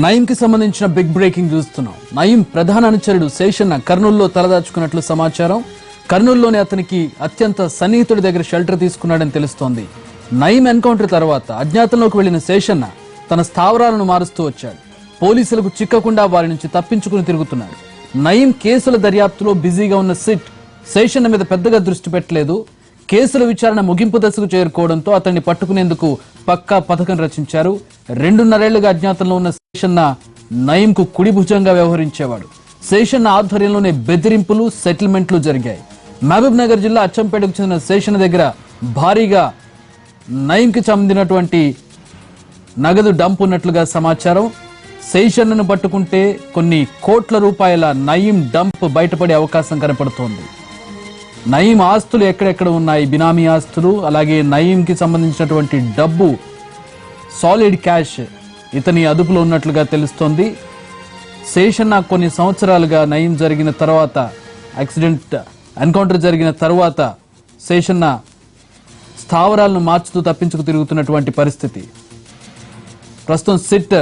నయంకి సంబంధించిన big breaking చూస్తున్నాం. నయీం ప్రధాన అనుచరుడు శేషన్న కర్నూలులో తలదాచుకున్నట్లు సమాచారం. కర్నూలులోని అతనికి అత్యంత సన్నిహితుడి దగ్గర షెల్టర్ తీసుకున్నాడని తెలుస్తోంది. నయీం ఎన్కౌంటర్ తర్వాత అజ్ఞాతంలోకి వెళ్ళిన శేషన్న తన స్థావరాలను మారుస్తూ వచ్చాడు. పోలీసులకు చిక్కకుండా వారి నుంచి తప్పించుకుని తిరుగుతున్నాడు. నయీం కేసుల దర్యాప్తులో బిజీగా ఉన్న సిట్ శేషన్న మీద పెద్దగా దృష్టి పెట్టలేదు. కేసుల విచారణ ముగింపు దశకు చేరుకోవడంతో అతన్ని పట్టుకునేందుకు పక్కా పథకం రచించారు. రెండున్నరేళ్ళుగా అజ్ఞాతంలో ఉన్న శేషన్న నయంకు కుడి భుజంగా వ్యవహరించేవాడు. శేషన్న ఆధ్వర్యంలోనే బెదిరింపులు సెటిల్మెంట్లు జరిగాయి. మహబూబ్ నగర్ జిల్లా అచ్చంపేటకు చెందిన శేషన్న దగ్గర భారీగా నయంకి చెందినటువంటి నగదు డంప్ ఉన్నట్లుగా సమాచారం. శేషన్నను పట్టుకుంటే కొన్ని కోట్ల రూపాయల నయీం డంప్ బయటపడే అవకాశం కనపడుతోంది. నయీం ఆస్తులు ఎక్కడెక్కడ ఉన్నాయి? బినామీ ఆస్తులు అలాగే నయీంకి సంబంధించినటువంటి డబ్బు సాలిడ్ క్యాష్ ఇతని అదుపులో ఉన్నట్లుగా తెలుస్తోంది. శేషన్న కొన్ని సంవత్సరాలుగా నయీం జరిగిన తర్వాత యాక్సిడెంట్ ఎన్కౌంటర్ జరిగిన తర్వాత శేషన్న స్థావరాలను మార్చుతూ తప్పించుకు తిరుగుతున్నటువంటి పరిస్థితి. ప్రస్తుతం సిట్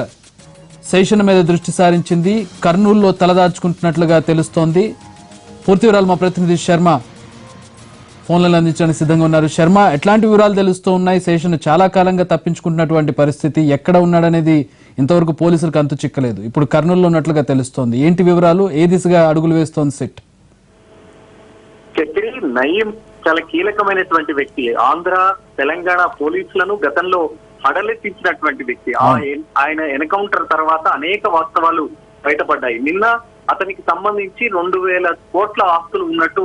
శేషన్న మీద దృష్టి సారించింది. కర్నూలులో తలదాచుకుంటున్నట్లుగా తెలుస్తోంది. పూర్తి వివరాలు మా ప్రతినిధి శర్మ ఫోన్లను అందించడానికి సిద్ధంగా ఉన్నారు. శర్మ ఎట్లాంటి వివరాలు తెలుస్తూ ఉన్నాయి? శేషన్ చాలా కాలంగా తప్పించుకుంటున్నటువంటి పరిస్థితి ఎక్కడ ఉన్నాడనేది ఇంతవరకు పోలీసులకు అంతు చిక్కలేదు. ఇప్పుడు కర్నూలులో ఉన్నట్లుగా తెలుస్తోంది. ఏంటి వివరాలు? ఏ దిశగా అడుగులు వేస్తోంది సిట్? నయీం చాలా కీలకమైనటువంటి వ్యక్తి. ఆంధ్ర తెలంగాణ పోలీసులను గతంలో హడలెత్తించినటువంటి వ్యక్తి. ఆయన ఎన్కౌంటర్ తర్వాత అనేక వాస్తవాలు బయటపడ్డాయి. నిన్న అతనికి సంబంధించి రెండు వేల కోట్ల ఆస్తులు ఉన్నట్టు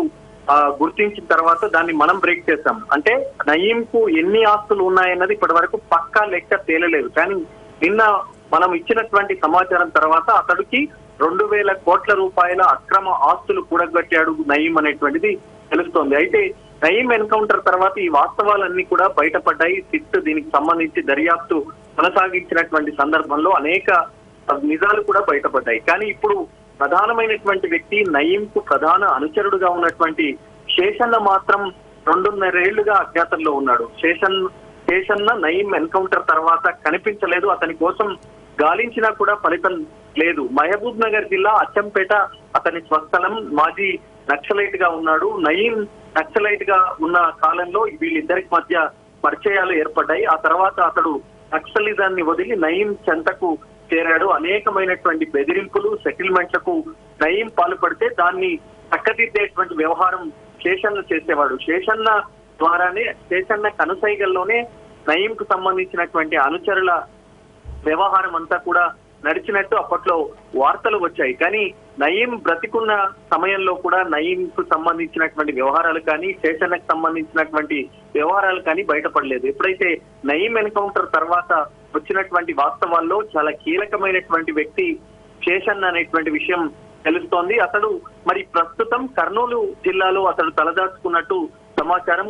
గుర్తించిన తర్వాత దాన్ని మనం బ్రేక్ చేశాం అంటే నయీం కు ఎన్ని ఆస్తులు ఉన్నాయన్నది ఇప్పటి వరకు పక్కా లెక్క తేలలేదు. కానీ నిన్న మనం ఇచ్చినటువంటి సమాచారం తర్వాత అతడికి రెండు వేల కోట్ల రూపాయల అక్రమ ఆస్తులు కూడగట్టాడు నయీం అనేటువంటిది తెలుస్తోంది. అయితే నయీం ఎన్కౌంటర్ తర్వాత ఈ వాస్తవాలన్నీ కూడా బయటపడ్డాయి. సిట్ దీనికి సంబంధించి దర్యాప్తు కొనసాగించినటువంటి సందర్భంలో అనేక నిజాలు కూడా బయటపడ్డాయి. కానీ ఇప్పుడు ప్రధానమైనటువంటి వ్యక్తి నయీం కు ప్రధాన అనుచరుడుగా ఉన్నటువంటి శేషన్న మాత్రం రెండున్నరేళ్ళుగా అజ్ఞాతంలో ఉన్నాడు. శేషన్ శేషన్న నయీం ఎన్కౌంటర్ తర్వాత కనిపించలేదు. అతని కోసం గాలించినా కూడా ఫలితం లేదు. మహబూబ్ నగర్ జిల్లా అచ్చంపేట అతని స్వస్థలం మాజీ నక్సలైట్గా ఉన్నాడు. నయీం నక్సలైట్గా ఉన్న కాలంలో వీళ్ళిద్దరికి మధ్య పరిచయాలు ఏర్పడ్డాయి. ఆ తర్వాత అతడు నక్సలిజాన్ని వదిలి నయీం చెంతకు చేరాడు. అనేకమైనటువంటి బెదిరింపులు సెటిల్మెంట్లకు నయీం పాల్పడితే దాన్ని చక్కదిద్దేటువంటి వ్యవహారం శేషన్న చేసేవాడు. శేషన్న ద్వారానే శేషన్న కనుసైగల్లోనే నయీంకు సంబంధించినటువంటి అనుచరుల వ్యవహారం అంతా కూడా నడిచినట్టు అప్పట్లో వార్తలు వచ్చాయి. కానీ నయీం బ్రతికున్న సమయంలో కూడా నయీం కు సంబంధించినటువంటి వ్యవహారాలు కానీ శేషన్నకు సంబంధించినటువంటి వ్యవహారాలు కానీ బయటపడలేదు. ఎప్పుడైతే నయీం ఎన్కౌంటర్ తర్వాత వచ్చినటువంటి వాస్తవాల్లో చాలా కీలకమైనటువంటి వ్యక్తి శేషన్న అనేటువంటి విషయం తెలుస్తోంది. అతడు మరి ప్రస్తుతం కర్నూలు జిల్లాలో అతడు తలదాచుకున్నట్టు సమాచారం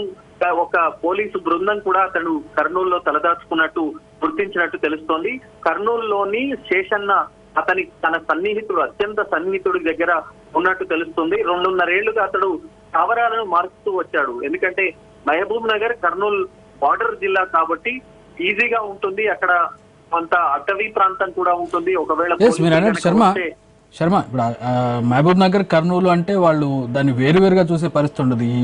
ఒక పోలీసు బృందం కూడా అతను కర్నూలులో తలదాచుకున్నట్టు గుర్తించినట్టు తెలుస్తోంది. కర్నూలులోని శేషన్న అతని తన సన్నిహితుడు అత్యంత సన్నిహితుడి దగ్గర ఉన్నట్టు తెలుస్తుంది. రెండున్నరేళ్ళుగా అతడు స్థావరాలను మారుస్తూ వచ్చాడు. ఎందుకంటే మహబూబ్ నగర్ కర్నూలు బార్డర్ జిల్లా కాబట్టి ఈజీగా ఉంటుంది. అక్కడ కొంత అటవీ ప్రాంతం కూడా ఉంటుంది. ఒకవేళ శర్మ. శర్మ ఇప్పుడు మహబూబ్ నగర్ కర్నూలు అంటే వాళ్ళు దాన్ని వేరువేరుగా చూసే పరిస్థితి ఉండదు. ఈ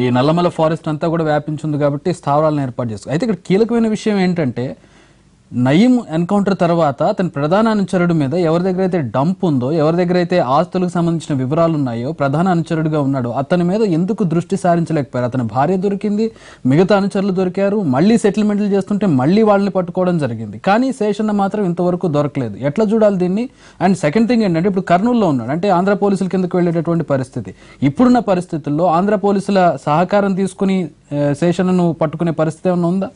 ఈ నల్లమల ఫారెస్ట్ అంతా కూడా వ్యాపించింది కాబట్టి స్థావరాలను ఏర్పాటు చేసుకో. అయితే ఇక్కడ కీలకమైన విషయం ఏంటంటే నయీం ఎన్కౌంటర్ తర్వాత అతని ప్రధాన అనుచరుడి మీద ఎవరి దగ్గర అయితే డంప్ ఉందో ఎవరి దగ్గర అయితే ఆస్తులకు సంబంధించిన వివరాలు ఉన్నాయో ప్రధాన అనుచరుడిగా ఉన్నాడు అతని మీద ఎందుకు దృష్టి సారించలేకపోయారు? అతని భార్య దొరికింది మిగతా అనుచరులు దొరికారు మళ్ళీ సెటిల్మెంట్లు చేస్తుంటే మళ్ళీ వాళ్ళని పట్టుకోవడం జరిగింది. కానీ శేషన్న మాత్రం ఇంతవరకు దొరకలేదు. ఎట్లా చూడాలి దీన్ని? అండ్ సెకండ్ థింగ్ ఏంటంటే ఇప్పుడు కర్నూలులో ఉన్నాడు. అంటే ఆంధ్ర పోలీసుల కిందకు వెళ్ళేటటువంటి పరిస్థితి. ఇప్పుడున్న పరిస్థితుల్లో ఆంధ్ర పోలీసుల సహకారం తీసుకుని ఆ, శేషన్నను పట్టుకునే పరిస్థితి ఏమైనా ఉందా?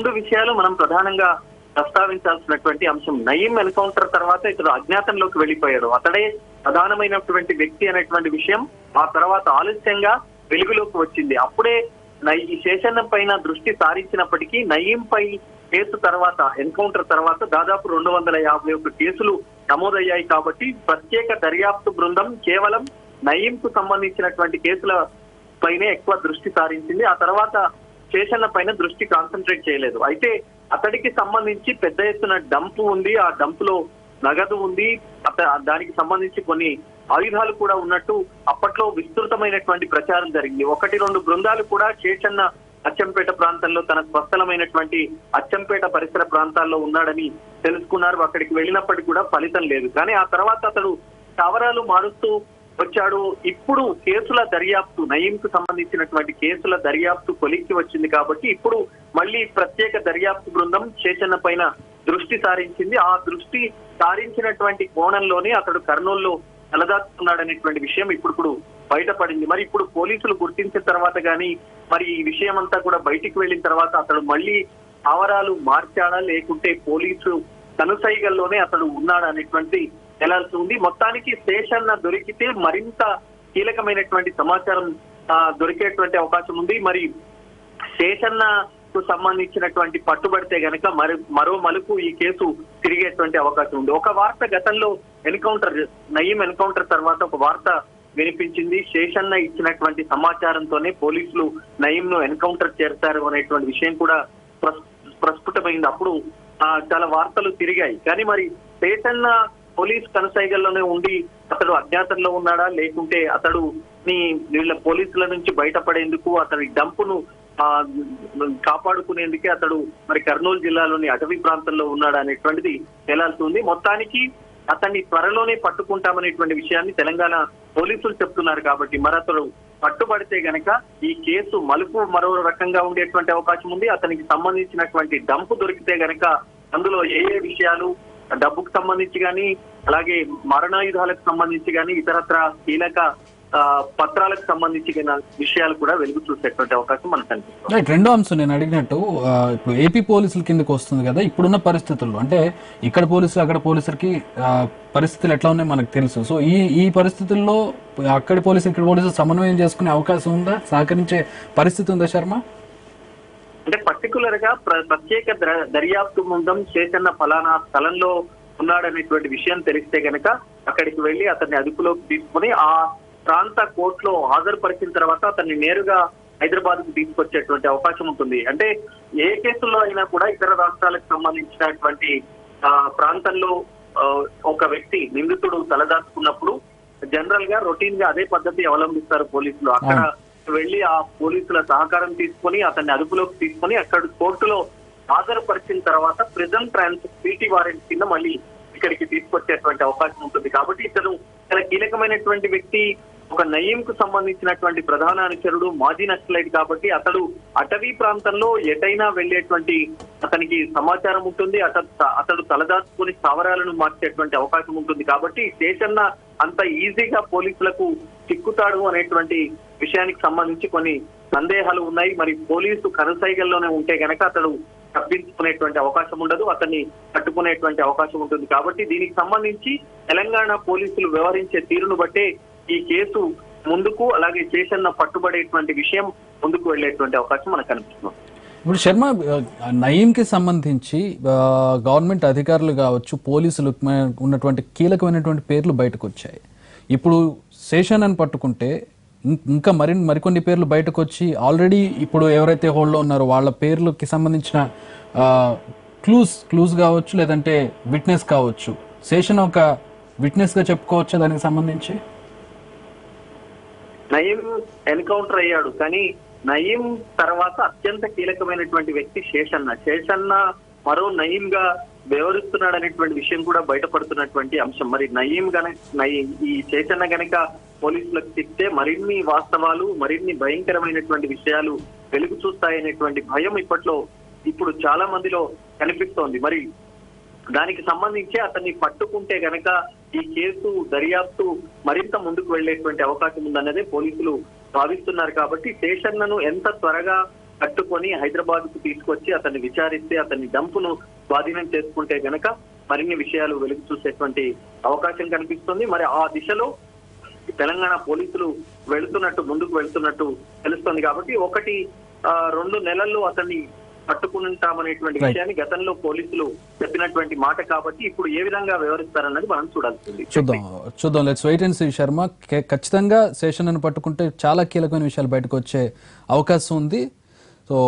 రెండు విషయాలు మనం ప్రధానంగా ప్రస్తావించాల్సినటువంటి అంశం. నయీం ఎన్కౌంటర్ తర్వాత ఇతడు అజ్ఞాతంలోకి వెళ్ళిపోయాడు. అతడే ప్రధానమైనటువంటి వ్యక్తి అనేటువంటి విషయం ఆ తర్వాత ఆలస్యంగా వెలుగులోకి వచ్చింది. అప్పుడే ఈ శేషన్న పైన దృష్టి సారించినప్పటికీ నయీం పై కేసు తర్వాత ఎన్కౌంటర్ తర్వాత దాదాపు రెండు వందల యాభై ఒక్క కేసులు నమోదయ్యాయి కాబట్టి ప్రత్యేక దర్యాప్తు బృందం కేవలం నయీం కు సంబంధించినటువంటి కేసుల పైనే ఎక్కువ దృష్టి సారించింది. ఆ తర్వాత శేషన్న పైన దృష్టి కాన్సన్ట్రేట్ చేయలేదు. అయితే అతడికి సంబంధించి పెద్ద ఎత్తున డంపు ఉంది ఆ డంపులో నగదు ఉంది. అత దానికి సంబంధించి కొన్ని ఆయుధాలు కూడా ఉన్నట్టు అప్పట్లో విస్తృతమైనటువంటి ప్రచారం జరిగింది. ఒకటి రెండు బృందాలు కూడా శేషన్న అచ్చంపేట ప్రాంతంలో తన స్వస్థలమైనటువంటి అచ్చంపేట పరిసర ప్రాంతాల్లో ఉన్నాడని తెలుసుకున్నారు. అక్కడికి వెళ్ళినప్పటికీ కూడా ఫలితం లేదు. కానీ ఆ తర్వాత అతడు స్థావరాలు మారుస్తూ వచ్చాడు. ఇప్పుడు కేసుల దర్యాప్తు నయీంకు సంబంధించినటువంటి కేసుల దర్యాప్తు కొలిక్కి వచ్చింది కాబట్టి ఇప్పుడు మళ్ళీ ప్రత్యేక దర్యాప్తు బృందం శేషన్న పైన దృష్టి సారించింది. ఆ దృష్టి సారించినటువంటి కోణంలోనే అతడు కర్నూలులో తలదాచుకున్నాడనేటువంటి విషయం ఇప్పుడు బయటపడింది. మరి ఇప్పుడు పోలీసులు గుర్తించిన తర్వాత కానీ మరి ఈ విషయం అంతా కూడా బయటికి వెళ్ళిన తర్వాత అతడు మళ్ళీ ఆవరాలు మార్చాడా? లేకుంటే పోలీసు కనుసైగల్లోనే అతడు ఉన్నాడా? అనేటువంటి వెళ్ళాల్సి ఉంది మొత్తానికి స్టేషన్ దొరికితే మరింత కీలకమైనటువంటి సమాచారం దొరికేటువంటి అవకాశం ఉంది. మరి శేషన్నకు సంబంధించినటువంటి పట్టుబడితే గనక మరి మరో మలుపు ఈ కేసు తిరిగేటువంటి అవకాశం ఉంది. ఒక వార్త గతంలో ఎన్కౌంటర్ నయీం ఎన్కౌంటర్ తర్వాత ఒక వార్త వినిపించింది. శేషన్న ఇచ్చినటువంటి సమాచారంతోనే పోలీసులు నయీం ను ఎన్కౌంటర్ చేస్తారు అనేటువంటి విషయం కూడా ప్రస్- ప్రస్ఫుటమైంది. అప్పుడు ఆ, చాలా వార్తలు తిరిగాయి. కానీ మరి శేషన్న పోలీస్ కనసైగల్లోనే ఉండి అతడు అజ్ఞాతంలో ఉన్నాడా? లేకుంటే అతడు నీ వీళ్ళ పోలీసుల నుంచి బయటపడేందుకు అతని డంపును కాపాడుకునేందుకే అతడు మరి కర్నూలు జిల్లాలోని అటవీ ప్రాంతంలో ఉన్నాడా అనేటువంటిది తేలాల్సింది. మొత్తానికి అతన్ని త్వరలోనే పట్టుకుంటామనేటువంటి విషయాన్ని తెలంగాణ పోలీసులు చెప్తున్నారు కాబట్టి మరి అతడు పట్టుబడితే గనక ఈ కేసు మలుపు మరో రకంగా ఉండేటువంటి అవకాశం ఉంది. అతనికి సంబంధించినటువంటి డంపు దొరికితే గనక అందులో ఏ ఏ విషయాలు డబ్బుకు సంబంధించి కానీ అలాగే మరణాయుధాలకు సంబంధించి కానీ ఇతరత్ర కీలక ఆ, పత్రాలకు సంబంధించిన విషయాలు కూడా వెలుగు చూసేటువంటి అవకాశం మనకు కనిపిస్తుంది. రైట్ రెండో అంశం నేను అడిగినట్టు. ఇప్పుడు ఏపీ పోలీసుల కిందకు వస్తుంది కదా ఇప్పుడున్న పరిస్థితుల్లో. అంటే ఇక్కడ పోలీసులు అక్కడ పోలీసులకి పరిస్థితులు ఎట్లా ఉన్నాయో మనకు తెలుసు. సో ఈ ఈ పరిస్థితుల్లో అక్కడి పోలీసు ఇక్కడ పోలీసులు సమన్వయం చేసుకునే అవకాశం ఉందా? సహకరించే పరిస్థితి ఉందా శర్మ? అంటే పర్టికులర్గా ప్ర- ప్రత్యేక దర్యాప్తు బృందం శేషన్న ఫలానా స్థలంలో ఉన్నాడనేటువంటి విషయం తెలిస్తే గనక అక్కడికి వెళ్ళి అతన్ని అదుపులోకి తీసుకుని ఆ ప్రాంత కోర్టులో హాజరుపరిచిన తర్వాత అతన్ని నేరుగా హైదరాబాద్కు తీసుకొచ్చేటువంటి అవకాశం ఉంటుంది. అంటే ఏ కేసుల్లో అయినా కూడా ఇతర రాష్ట్రాలకు సంబంధించినటువంటి ఆ, ప్రాంతంలో ఒక వ్యక్తి నిందితుడు తలదాచుకున్నప్పుడు జనరల్గా రొటీన్గా అదే పద్ధతి అవలంబిస్తారు పోలీసులు. అక్కడ వెళ్ళి ఆ పోలీసుల సహకారం తీసుకొని అతన్ని అదుపులోకి తీసుకొని అక్కడ కోర్టులో హాజరుపరిచిన తర్వాత ప్రిజన్ ట్రాన్స్ పీటీ వారెంట్ కింద మళ్ళీ ఇక్కడికి తీసుకొచ్చేటువంటి అవకాశం ఉంటుంది. కాబట్టి ఇతను చాలా కీలకమైనటువంటి వ్యక్తి ఒక నయీం కు సంబంధించినటువంటి ప్రధాన అనుచరుడు మాజీ నక్సలైట్ కాబట్టి అతడు అటవీ ప్రాంతంలో ఎటైనా వెళ్ళేటువంటి అతనికి సమాచారం ఉంటుంది. అత అతడు తలదాచుకుని స్థావరాలను మార్చేటువంటి అవకాశం ఉంటుంది. కాబట్టి శేషన్న అంత ఈజీగా పోలీసులకు చిక్కుతాడు అనేటువంటి విషయానికి సంబంధించి కొన్ని సందేహాలు ఉన్నాయి. మరి పోలీసు కనుసైగల్లోనే ఉంటే గనక అతడు తప్పించుకునేటువంటి అవకాశం ఉండదు. అతన్ని పట్టుకునేటువంటి అవకాశం ఉంటుంది. కాబట్టి దీనికి సంబంధించి తెలంగాణ పోలీసులు వ్యవహరించే తీరును బట్టే ఈ కేసు ముందుకు అలాగే చేసన్న పట్టుబడేటువంటి విషయం ముందుకు వెళ్ళేటువంటి అవకాశం మనకు కనిపిస్తుంది. ఇప్పుడు శర్మ నయీం నయీంకి సంబంధించి గవర్నమెంట్ అధికారులు కావచ్చు పోలీసులు ఉన్నటువంటి కీలకమైనటువంటి పేర్లు బయటకు వచ్చాయి. ఇప్పుడు శేషన్ అని పట్టుకుంటే ఇంకా మరి మరికొన్ని పేర్లు బయటకు వచ్చి ఆల్రెడీ ఇప్పుడు ఎవరైతే హోల్డ్లో ఉన్నారో వాళ్ళ పేర్లకి సంబంధించిన క్లూస్ క్లూస్ కావచ్చు లేదంటే విట్నెస్ కావచ్చు. శేషన్ ఒక విట్నెస్గా చెప్పుకోవచ్చా దానికి సంబంధించి? నయీం ఎన్కౌంటర్ అయ్యాడు కానీ నయీం తర్వాత అత్యంత కీలకమైనటువంటి వ్యక్తి శేషన్న. శేషన్న మరో నయీం గా వివరిస్తున్నాడు అనేటువంటి విషయం కూడా బయటపడుతున్నటువంటి అంశం. మరి నయీం గనక నయీం ఈ చైతన్య గనక పోలీసులకు చెప్తే మరిన్ని వాస్తవాలు మరిన్ని భయంకరమైనటువంటి విషయాలు వెలుగు చూస్తాయనేటువంటి భయం ఇప్పట్లో ఇప్పుడు చాలా మందిలో కనిపిస్తోంది. మరి దానికి సంబంధించి అతన్ని పట్టుకుంటే గనక ఈ కేసు దర్యాప్తు మరింత ముందుకు వెళ్ళేటువంటి అవకాశం ఉందన్నదే పోలీసులు భావిస్తున్నారు కాబట్టి శేషన్నను ఎంత త్వరగా పట్టుకొని హైదరాబాద్కు తీసుకొచ్చి అతన్ని విచారిస్తే అతన్ని డంపును స్వాధీనం చేసుకుంటే గనక మరిన్ని విషయాలు వెలుగు చూసేటువంటి అవకాశం కనిపిస్తుంది. మరి ఆ దిశలో తెలంగాణ పోలీసులు వెళుతున్నట్టు ముందుకు వెళ్తున్నట్టు తెలుస్తుంది కాబట్టి ఒకటి రెండు నెలల్లో అతన్ని పట్టుకుంటామనేటువంటి. విషయాన్ని గతంలో పోలీసులు చెప్పినటువంటి మాట కాబట్టి ఇప్పుడు ఏ విధంగా వ్యవహరిస్తారన్నది మనం చూడాల్సింది. చూద్దాం. చూద్దాం. Let's wait and see Sharma. ఖచ్చితంగా శేషన్ పట్టుకుంటే చాలా కీలకమైన విషయాలు బయటకు వచ్చే అవకాశం ఉంది. సో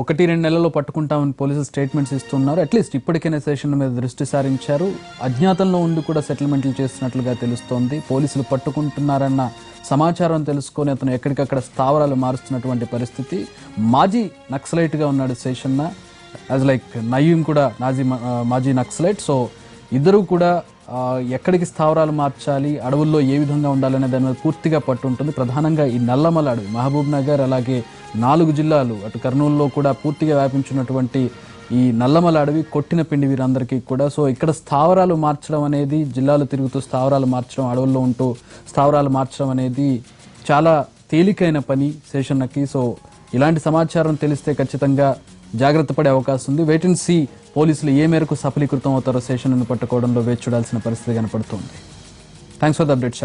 ఒకటి రెండు నెలల్లో పట్టుకుంటామని పోలీసులు స్టేట్మెంట్స్ ఇస్తున్నారు. అట్లీస్ట్ ఇప్పటికైనా సెషన్ మీద దృష్టి సారించారు. అజ్ఞాతంలో ఉండి కూడా సెటిల్మెంట్లు చేస్తున్నట్లుగా తెలుస్తోంది. పోలీసులు పట్టుకుంటున్నారన్న సమాచారం తెలుసుకొని అతను ఎక్కడికక్కడ స్థావరాలు మారుస్తున్నటువంటి పరిస్థితి. మాజీ నక్సలైట్గా ఉన్నాడు శేషన్న. యాజ్ లైక్ నయీం కూడా నాజీ మాజీ నక్సలైట్. సో ఇద్దరు కూడా ఎక్కడికి స్థావరాలు మార్చాలి అడవుల్లో ఏ విధంగా ఉండాలనే దాని మీద పూర్తిగా పట్టు ఉంటుంది ప్రధానంగా ఈ నల్లమల అడవి మహబూబ్ నగర్ అలాగే నాలుగు జిల్లాలు అటు కర్నూలులో కూడా పూర్తిగా వ్యాపించినటువంటి ఈ నల్లమల అడవి కొట్టిన పిండి వీరందరికీ కూడా. సో ఇక్కడ స్థావరాలు మార్చడం అనేది జిల్లాలు తిరుగుతూ స్థావరాలు మార్చడం అడవుల్లో ఉంటూ స్థావరాలు మార్చడం అనేది చాలా తేలికైన పని శేషన్నకి. సో ఇలాంటి సమాచారం తెలిస్తే ఖచ్చితంగా జాగ్రత్త పడే అవకాశం ఉంది. వెయిట్ అండ్ సీ పోలీసులు ఏ మేరకు సఫలీకృతం అవుతారో శేషన్ను పట్టుకోవడంలో వేచి చూడాల్సిన పరిస్థితి కనపడుతుంది. Thanks for the update